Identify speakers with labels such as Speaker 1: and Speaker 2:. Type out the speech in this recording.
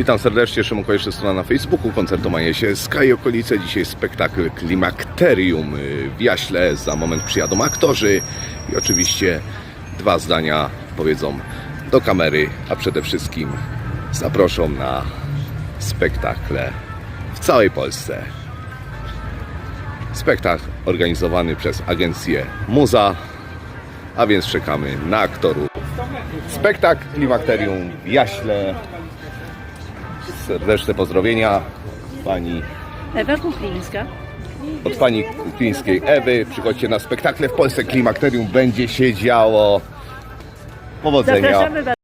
Speaker 1: Witam serdecznie, Szymon Kojeszczy, strona na Facebooku, koncertowanie się Sky okolice. Dzisiaj spektakl Klimakterium w Jaśle. Za moment przyjadą aktorzy i oczywiście dwa zdania powiedzą do kamery, a przede wszystkim zaproszą na spektakle w całej Polsce. Spektakl organizowany przez agencję Muza, a więc czekamy na aktorów. Spektakl Klimakterium w Jaśle. Serdeczne pozdrowienia pani,
Speaker 2: Ewa Kuchlińska.
Speaker 1: od pani Kuklińskiej Ewy. Przychodźcie na spektakle w Polsce Klimakterium. Będzie się działo. Powodzenia.
Speaker 2: Zapraszamy.